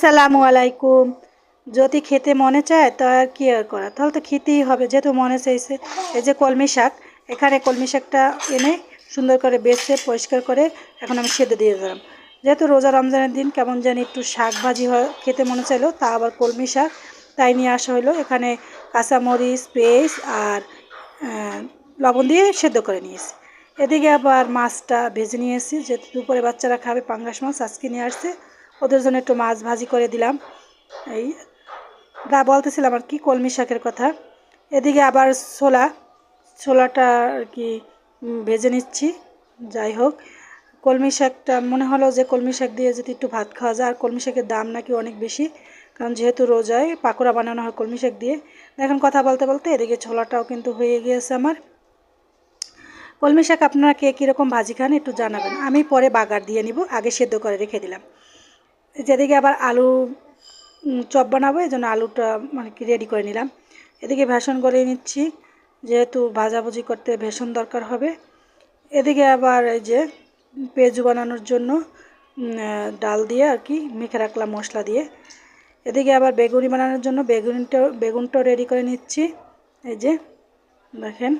আসসালামু আলাইকুম। যদি খেতে মনে চায়, তো আর কি আর করা? তাহলে তো খেতেই হবে, যেহেতু মনে চাইছে। এই যে কলমি শাক, এখানে কলমি শাকটা এনে সুন্দর করে বেছে, পরিষ্কার করে এখন আমি সেদ্ধ দিয়ে দিলাম। যেহেতু রোজা রমজানের দিন, কেমন জানি একটু শাক ভাজি হয়, খেতে মনে চাইলো, তা আবার কলমি শাক তাই নিয়ে আসা হলো এখানে কাঁচামরিচ পেস্ট আর লবণ দিয়ে সেদ্ধ করে নিয়েছি। এদিকে আবার মাছটা ভেজে নিয়েছি, যেহেতু দুপুরে বাচ্চারা খাবে পাঙ্গাস মাছ, আজকে নিয়ে আসছে। ওদের জন্য একটু মাছ ভাজি করে দিলাম। এই দা বলতেছিলাম আর কি, কলমি শাকের কথা। এদিকে আবার ছোলা, ছোলাটা আর কি ভেজে নিচ্ছি। যাই হোক, কলমি শাকটা মনে হলো যে কলমি শাক দিয়ে যদি একটু ভাত খাওয়া যায়, আর কলমি শাকের দাম নাকি অনেক বেশি, কারণ যেহেতু রোজায় পাকোড়া বানানো হয় কলমি শাক দিয়ে। এখন কথা বলতে বলতে এদিকে ছোলাটাও কিন্তু হয়ে গিয়েছে আমার। কলমি শাক আপনারা কে কীরকম ভাজি খান একটু জানাবেন। আমি পরে বাগার দিয়ে নিব, আগে সেদ্ধ করে রেখে দিলাম। যেদিকে আবার আলু চপ বানাবো, এই জন্য আলুটা মানে কি রেডি করে নিলাম। এদিকে ভেষণ করে নিচ্ছি, যেহেতু ভাজাভুজি করতে ভেষণ দরকার হবে। এদিকে আবার এই যে পেঁয়াজু বানানোর জন্য ডাল দিয়ে আর কি মেখে রাখলাম মশলা দিয়ে। এদিকে আবার বেগুনি বানানোর জন্য বেগুনটাও বেগুনটাও রেডি করে নিচ্ছি। এই যে, দেখেন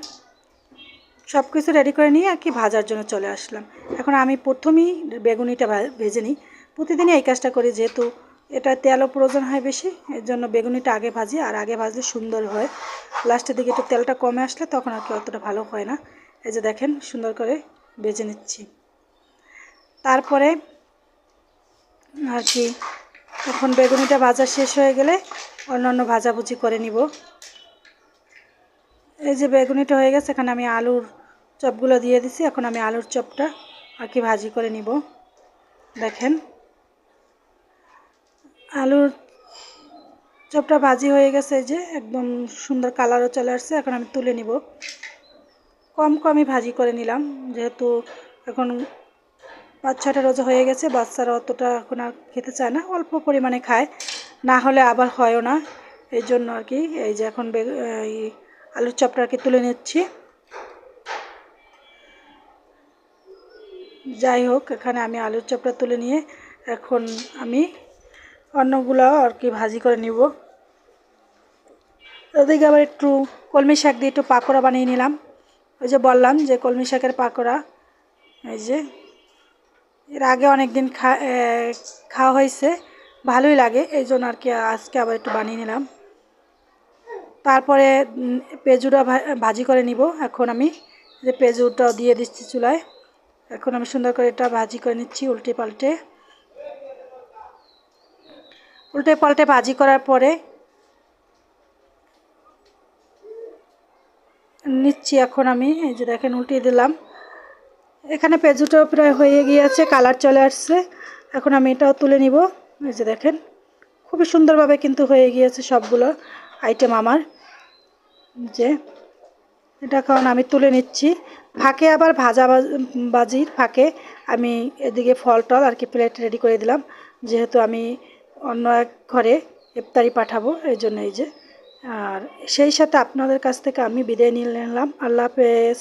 সব কিছু রেডি করে নিয়ে আর কি ভাজার জন্য চলে আসলাম। এখন আমি প্রথমেই বেগুনিটা ভেজে নিই। প্রতিদিনই এই কাজটা করি, যেহেতু এটা তেলও প্রয়োজন হয় বেশি, এর জন্য বেগুনিটা আগে ভাজি, আর আগে ভাজলে সুন্দর হয়। লাস্টের দিকে একটু তেলটা কমে আসলে তখন আর কি অতটা ভালো হয় না। এই যে দেখেন, সুন্দর করে ভেজে নিচ্ছি। তারপরে আর কি, এখন বেগুনিটা ভাজা শেষ হয়ে গেলে অন্যান্য ভাজাভুজি করে নিব। এই যে বেগুনিটা হয়ে গেছে, এখানে আমি আলুর চপগুলো দিয়ে দিছি, এখন আমি আলুর চপটা আর কি ভাজি করে নিব। দেখেন আলুর চপটা ভাজি হয়ে গেছে যে, একদম সুন্দর কালারও চলে আসছে, এখন আমি তুলে নিব। কম কমই ভাজি করে নিলাম, যেহেতু এখন পাঁচ ছটা রোজা হয়ে গেছে, বাচ্চারা অতটা এখন আর খেতে চায় না, অল্প পরিমাণে খায়, না হলে আবার হয়ও না। এই জন্য আর কি, এই যে এখন এই আলুর চপটা আর কি তুলে নিচ্ছি। যাই হোক, এখানে আমি আলুর চপটা তুলে নিয়ে এখন আমি অন্যগুলো আর কি ভাজি করে নিব। ওদিকে আবার একটু কলমি শাক দিয়ে একটু পাকোড়া বানিয়ে নিলাম। ওই যে বললাম যে কলমি শাকের পাকোড়া, এই যে। এর আগে অনেক দিন খাওয়া হয়েছে, ভালোই লাগে, এই জন্য আর কি আজকে আবার একটু বানিয়ে নিলাম। তারপরে পেঁজুটা ভা- ভাজি করে নিব। এখন আমি যে পেঁজুটাও দিয়ে দিচ্ছি চুলায়, এখন আমি সুন্দর করে এটা ভাজি করে নিচ্ছি উল্টে পাল্টে। উল্টে পাল্টে ভাজি করার পরে নিচ্ছি এখন আমি, এই যে দেখেন উল্টিয়ে দিলাম। এখানে পেঁজুটাও প্রায় হয়ে গিয়েছে, কালার চলে আসছে। এখন আমি এটাও তুলে নিব। এই যে দেখেন, খুবই সুন্দরভাবে কিন্তু হয়ে গিয়েছে সবগুলো আইটেম আমার। যে এটা কারণ আমি তুলে নিচ্ছি। ফাঁকে আবার ভাজা বাজ- বাজির ফাঁকে আমি এদিকে ফল টল আর কি প্লেট রেডি করে দিলাম। যেহেতু আমি অন্য এক ঘরে ইফতারি পাঠাবো, এই জন্য এই যে। আর সেই সাথে আপনাদের কাছ থেকে আমি বিদায় নিয়ে নিলাম। আল্লাহ হাফেজ।